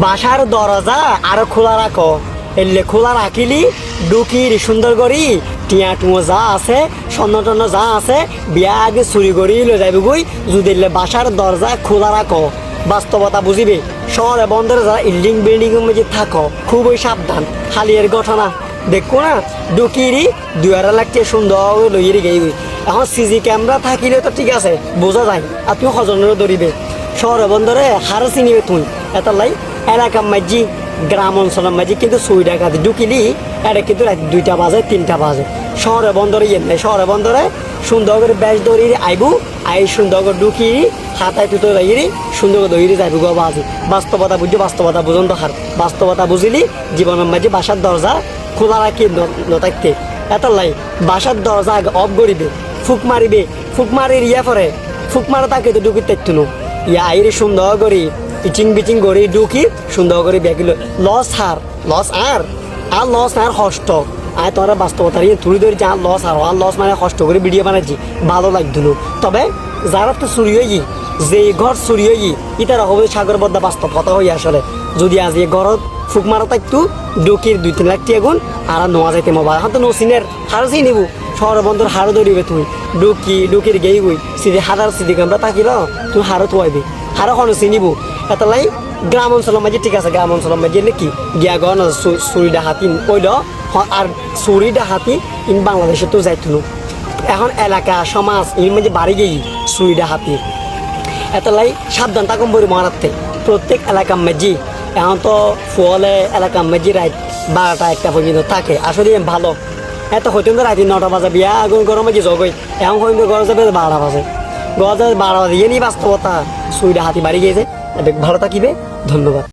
বাসার দরজা আরও খোলা রাখো। এলে খোলা রাখিলি ডুকির সুন্দর করি, টিয়া টুয়ো যা আছে, স্বর্ণ টন্ন যা আছে বিয়া আগে চুরি করি লৈ যাবি গই যদি এলে বাসার দরজা খোলা রাখো, বাস্তবতা বুঝিবে। শহরে বন্দরে যারা ইল্ডিং বিল্ডিং এর মধ্যে থাকো, খুবই সাবধান। হালিয়ের ঘটনা। দেখো না ডুকিরি লাখ টাকা সুন্দর লইয়ে গেই এখন সিজি ক্যামেরা থাকিলে তো ঠিক আছে, বোঝা যায়। আর তুমি সজনেরও ধরিবে। শহরে বন্দরে হারো চিনিবে তুই। এটা লাই মাঝি গ্রাম অঞ্চলের মাঝি কিন্তু টাকা দিয়ে ঢুকিলি এটা কিন্তু রাত দুইটা বাজে, তিনটা বাজে। শহরে বন্দরে ইয়ে নাই, শহরে বন্দরে সুন্দর করে বেশ দৌড়ি আইবু, আই সুন্দর করে ঢুকি হাতায় তুতো লাগিরি সুন্দর করে দৌড়ি যাইবু গো বাজে। বাস্তবতা বুঝি বাস্তবতা বুঝন তো হার বাস্তবতা বুঝিলি, জীবনের মাঝে বাসার দরজা খোলা রাখি নথাকতে এটা লাই বাসার দরজা অফ করিবে, ফুক মারিবে, ফুক মারির ইয়া পরে, ফুক মারা তাকে তো ঢুকি তেতুনো ইয়া আইরে সুন্দর করি ইচিং বিচিং করি ঢুকি সুন্দর করে বেগিল লস হার লস আর আর লস আর কষ্ট। আর তোরা বাস্তবতা ইয়ে তুলি ধরে যে আর লস আর আর লস মানে কষ্ট করে ভিডিও বানাচ্ছি ভালো লাগছিল তবে যারা তো চুরি হয়ে যে ঘর চুরি হয়ে ইতার হবে সাগর বদ্ধা বাস্তব কথা হই আসলে যদি আজ এই ঘরত ফুক মারা থাকতো ডুকির দুই তিন লাখ টিয়া গুণ আর নোয়া যাইতে মোবাইল। এখন তো নসিনের হারও চিনি নিবো শহর বন্ধুর হারও ধরিবে তুই। ডুকি ডুকির গেই গই সিধে হারার সিধে আমরা থাকিল তুই হারও থুয়াইবি হারও কোনো চিনিব এটা লাই গ্রাম অঞ্চলের মাঝে ঠিক আছে গ্রাম অঞ্চলের মাঝে নাকি? গিয়া গন চুরি ডাহাতি ওইল আর চুরি ডাহাতি, ইন বাংলাদেশে তো যাইতো এখন এলাকা, সমাজ এর মাঝে বাড়ি গেই চুরি ডাহাতি। এত লাই সাবধান থাকুন বই মহারাত্রে প্রত্যেক এলাকার মাঝি, এখন তো ফুয়ালে এলাকার মাঝি রাত বারোটা একটা পর্যন্ত থাকে। আসলে ভালো। এত হইতে তো রাতে নটা বাজে, বিয়া আগুন গরমে কি জগই এখন হইতে গরম যাবে বারোটা বাজে। গরম বারো দিয়ে নি বাস্তবতা সুইটা হাতি বাড়ি গিয়েছে। ভালো থাকিবে। ধন্যবাদ।